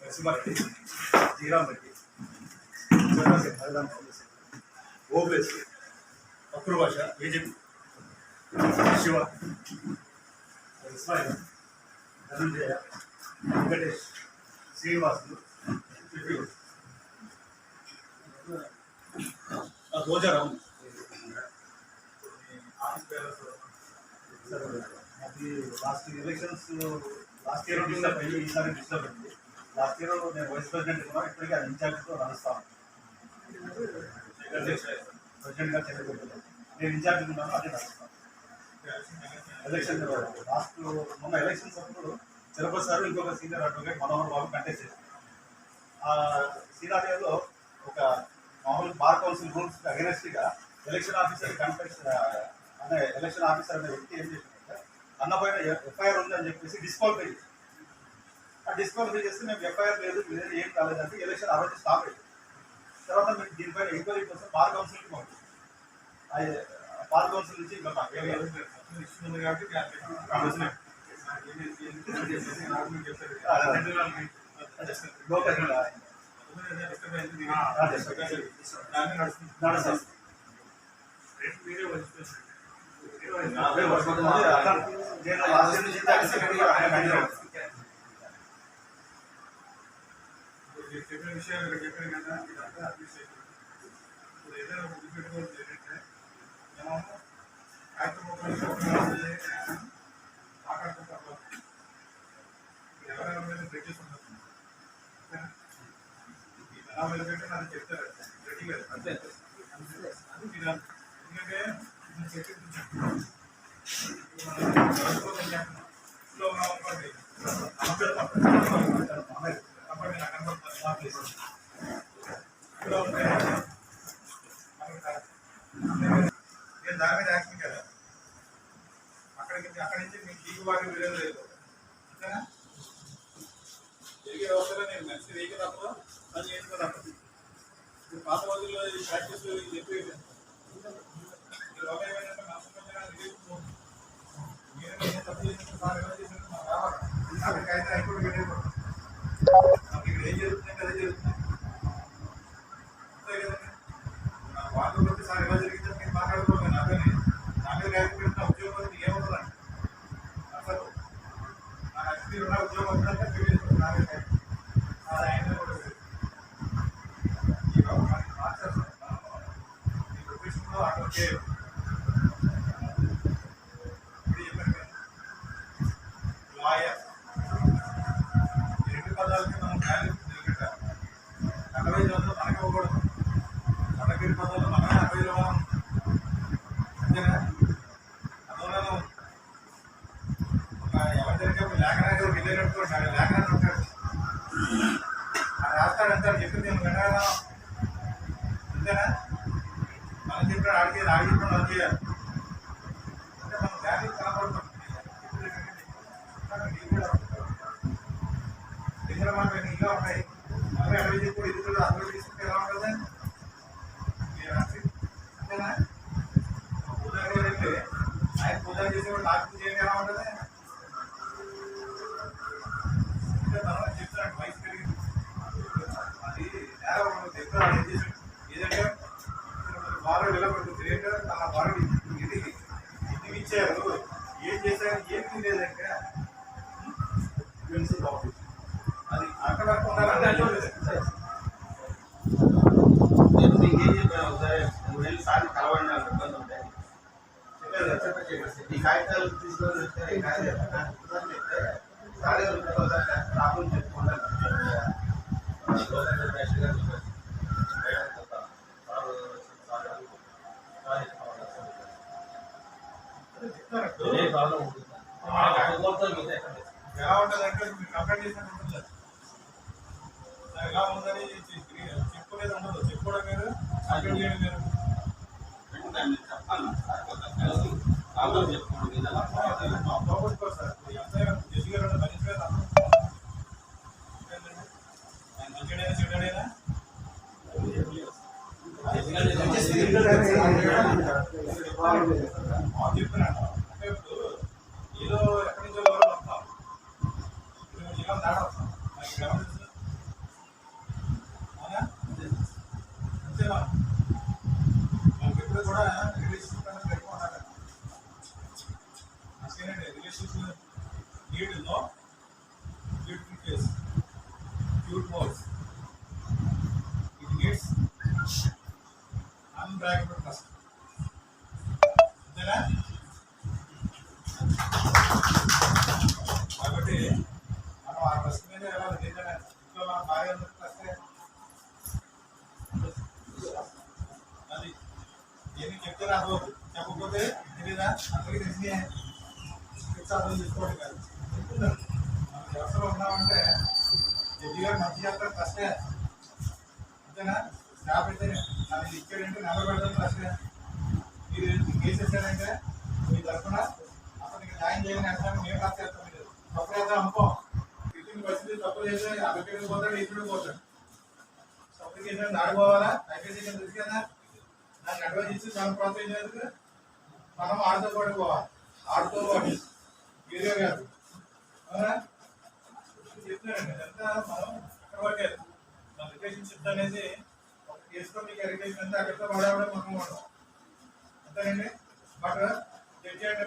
Narasimha Reddy Sriram Reddy Akru Basha BJP Shiva Ismail Dhananjaya Venkatesh Srinivasulu Rojaram అది last elections last year disturb అయ్యి ఈసారి డిస్టర్బ్ అయింది లాస్ట్ ఇయర్ నేను వైస్ ప్రెసిడెంట్ ఉన్నాను ఇప్పటికీ అది ఇన్ఛార్జ్తో నడుస్తాను ప్రెసిడెంట్గా చేయబోతున్నాను నేను ఇన్ఛార్జ్ ఉన్నాను అదే నడుస్తాను ఎలక్షన్ లాస్ట్ మొన్న ఎలక్షన్స్ అప్పుడు చలపతి సార్ ఇంకొక senior advocate Manohar Babu contest చేశారు ఆ సీనారియోలో ఒక మామూలు బార్ కౌన్సిల్ రూల్స్ అగెనెస్ట్గా ఎలక్షన్ ఆఫీసర్ కంటెస్ట్ అనే ఎలక్షన్ ఆఫీసర్ అనే వ్యక్తి ఏం చేసిందంటే అన్న పైన ఎఫ్ఐఆర్ ఉంది అని చెప్పేసి డిస్క్వాలిఫై చేసి ఆ డిస్క్వాలిఫై చేస్తే మేము ఎఫ్ఐఆర్ లేదు లేదు ఏం కాలేదంటే ఎలక్షన్ ఆ రోజు స్టాప్ అయింది. తర్వాత మేము దీనిపైన ఎంక్వైరీ కోసం బార్ కౌన్సిల్కి పంపించాం. బార్ కౌన్సిల్ నుంచి ఇంకా ఇస్తుంది కాబట్టి లోకల్. చెప్పిన విషయాలు ఇక్కడ చెప్పాను కదా ఇదంతా అప్రిషియేట్ ఇప్పుడు ఏదైనా గుర్తుపెట్టుకోవాలి ఏంటంటే మనం కార్యక్రమం అనుకోండి అప్పటి నాకు కనబడుతుంది ఇంట్లో ఉంటే నేను దాని మీద యాక్షన్ కదా అక్కడికి అక్కడి నుంచి మీకు లీగు వారికి విలువ లేదు అంతేనా తిరిగి వ్యవస్థలో నేను మంచి వేయక తప్ప అది ఎందుకు తప్పదు ఇప్పుడు పాత రోజుల్లో ఈ ప్రాక్టీస్ చెప్పి లోపల ఏమైనా నేను నేను తప్పు చేసిన సార్ ఎలా చేసినట్టు మాకు రావాలి అక్కడికి అయితే హైకోర్టు వెళ్ళేది అప్పుడు ఇక్కడ ఏం జరుగుతుంది అదే జరుగుతుంది అంతే కదండి నా వాళ్ళు వచ్చి సార్ ఎలా జరిగిందని మీరు మాట్లాడుకోవాలి నా మీద నా మీద ర్యాంక్ పెట్టిన ఉద్యోగం మీకు ఏమవుతుందండి అసలు నా నచ్చి ఉన్న ఉద్యోగం వచ్చినట్టే తెలియదు నా మీద అది ఆయన కూడా లేదు. ఈ మనకి మార్చేస్తాం ఈ ప్రొఫెషన్లో అక్కడ లాయర్ రెండు పదాలకి మనం వాల్యూ నిలబెట్టాలి రోజులు మనకి ఇవ్వకూడదు పదాలు మనమే అరవై ఇవ్వాలి అంతేనా అందువల్ల ఒక ఎవరి దగ్గర లేఖ రాజు ఉంటాడు ఆ చెప్పింది నేను వినగలను 来一个冬 ఇంటికి ఏం చేశారు ఏం లేదంటే అది అక్కడ వరకు నేను మీకు ఏం చెప్పాను సార్లు కలవండి నాకు ఇబ్బంది ఉంటాయి ఈ కాగితాలు తీసుకొని కాగితాలు సార్ చెప్పుకుంటాను దాన్ని చెప్పాను సార్ కొంత కలిసి ఆలోచన చెప్పుకోండి ఇది అలా చెప్తున్నాను అంటే ఇప్పుడు ఏదో ఎక్కడి నుంచో వస్తాం దాడొస్తాం unbreakable అంతేనా? కాబట్టి మనం ఆ మీద ఇంట్లో మన భార్య ట్రస్టే అది ఏమి చెప్తే రాదు. చెప్పకపోతే తెలీదా? అందరికీ తెలిసి అర్థం చేసుకోవడం కాదు. చెప్తున్నారు. వ్యవస్థలో ఉన్నామంటే జడ్జి గారు మంచి చేస్తారు అంతేనా? స్టాఫ్ అయితే నాకు ఇచ్చాడంటే నెంబర్ పెడతాం మీరు కేసు మీ తరఫున అతనికి న్యాయం చేయని అంటాను మేము కాస్త చేస్తాం మీరు. తప్పు చేద్దాం అనుకో ఇతని పరిస్థితి తప్పు చేస్తే అక్కడికి పోతాడు ఇతడు పోతాడు. తప్పు చేసిన ఆడుకోవాలా? ఐపీసీ తెలుసు కదా అడ్వైజ్ ఇచ్చి దాన్ని ప్రోత్సహించేందుకు మనం ఆడుతూ పడుకోవాలి ఆడుతూ పాటు. వేరే కాదు. అవునా? మనం అక్కడ పట్టారు మన రిలేషన్షిప్ అనేది చేసుకొని కేసులో మీకు ఎరిగేషన్ అంతా అక్కడితో పడవడం మనం వాడు అంతేనండి? బట్ జడ్జి అంటే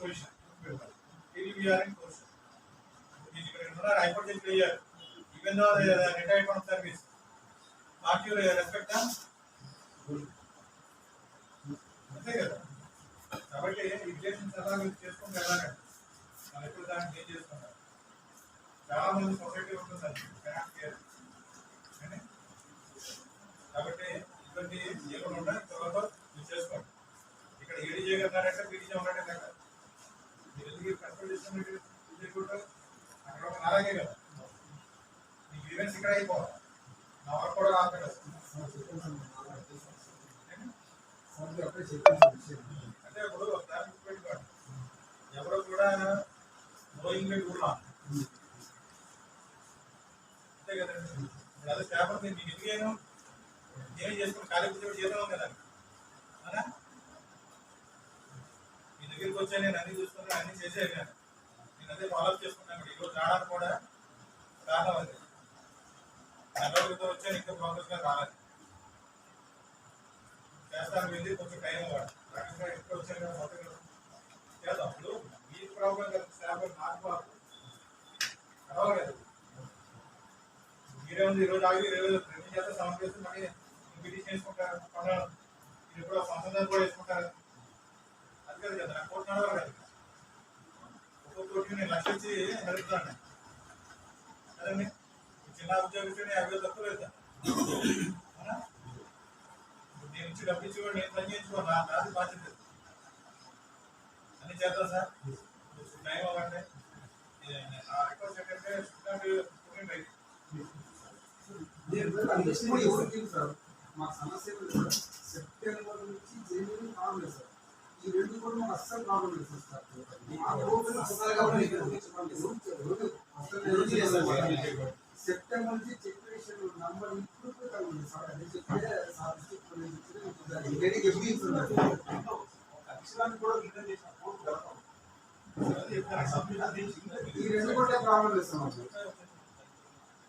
position high court judge even though retired from service not you respect అంతే కదా. కాబట్టి ఈ రిలేషన్స్ ఎలా మీరు చేసుకుంటే ఎలాగ దాన్ని ఏం చాలా మంది సొసైటీ ఉంటుందండి cannot care. కానీ కాబట్టి ఇటువంటి ఏమైనా ఉండాలి తర్వాత మీరు చేసుకోండి. ఇక్కడ ఏడి చేయగలన్నారంటే పీడీ ఉన్నారంటే కదా. మీరు ఎందుకు కంట్రోల్ చేసుకుని చేయకుంటారు అక్కడ ఒక అలాగే కదా మీ ఈవెంట్స్ ఇక్కడ అయిపోవాలి. నా వర్క్ కూడా రాదు అంటే ఇప్పుడు ఒకసారి గుర్తుపెట్టుకోండి ఎవరు కూడా నోయింగ్ కూడా అంతే కదండి ఇప్పుడు అదే పేపర్ నేను ఎదిగాను నేనే చేసుకుని ఖాళీ కూర్చొని చేద్దాం కదా అవునా? మీ దగ్గరికి వచ్చా నేను అన్ని చూసుకున్నాను అన్ని చేసే కానీ నేను అదే ఫాలోఅప్ చేసుకున్నాను ఈరోజు రావడానికి కూడా కారణం అది. నెల రోజులతో వచ్చాను ఇంకా ప్రోగ్రెస్గా రాలేదు. చేస్తాను వెళ్ళి కొంచెం టైం ఇవ్వాలి. రకంగా ఎక్కువ వచ్చాను కదా మొత్తం చేద్దాం. ఇప్పుడు మీ ప్రాబ్లం కదా స్టాఫ్ నాకు బాబు పర్వాలేదు మీరే ఉంది ఈరోజు ఆగి ఈరోజు రెండు చేస్తే సమం చేస్తే మళ్ళీ పిటిషన్ వేసుకుంటారు పనులు మీరు ఇప్పుడు సంబంధం కూడా వేసుకుంటారు అది కాదు కదా నాకు కోర్టు నడవాలి కదా. ఒక్కొక్క కోర్టుకి నేను లక్ష ఇచ్చి నడుపుతాను. కదండి చిన్న ఉద్యోగస్తుని యాభై తక్కువ వెళ్తాను నేను ఇచ్చి డబ్బు ఇచ్చి కూడా నేను పని చేయించుకోను నా నాది బాధ్యత. అన్ని చేద్దాం సార్? టైం అవ్వండి. నా సెకండ్ ఏంటంటే స్టూడెంట్ రైట్ మా సమస్య సార్? సెప్టెంబర్ నుంచి జనవరి ప్రాబ్లం సార్ ఈ రెండు కూడా మాకు అస్సలు ప్రాబ్లం లేదు సార్ సెప్టెంబర్ నుంచి చెక్ నంబర్ ఇప్పుడు కూడా సార్ అది చెప్తే సార్ అక్షరాన్ని కూడా రిటర్న్ చేసిన ఈ రెండు కూడా ప్రాబ్లం లేదు సార్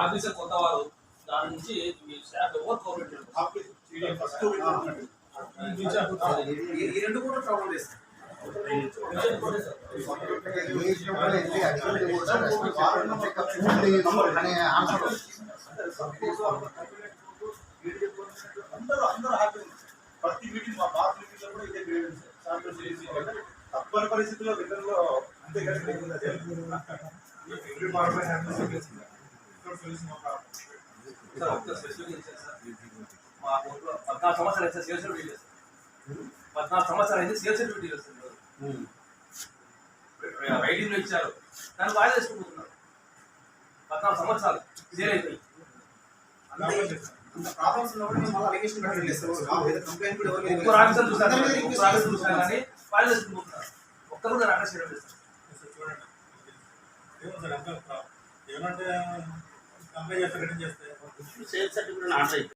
ఆఫీసర్ కొత్త వారు దాని నుంచి మీ స్టాఫ్ ఎవరు కోఆపరేట్ ఫస్ట్ ఈ రెండు కూడా అందరూ అందరూ హ్యాపీ ప్రతి మీటింగ్ మా బాస్ మీటింగ్లో కూడా ఇదే సిరీస్ తప్పని పరిస్థితుల్లో రిటర్న్లో అంతే కదా మా పద్నాలుగు సంవత్సరాలు అయితే సేల్స్ డ్యూటీ చేస్తారు పద్నాలుగు సంవత్సరాలు అయితే సేల్స్ డ్యూటీ చేస్తున్నారు రైటింగ్లో ఇచ్చారు దాన్ని బాగా చేసుకుంటున్నారు పద్నాలుగు సంవత్సరాలు సేల్ అయిపోయి అంత ప్రాబ్లమ్స్ కానీ వాళ్ళు చేసుకుంటున్నారు ఒక్కరు కూడా చేయడం సార్ చూడండి ఏమో సార్ ఎంత ఏమంటే కంప్లైంట్ చేస్తే రిటర్న్ చేస్తే? Sales certificate order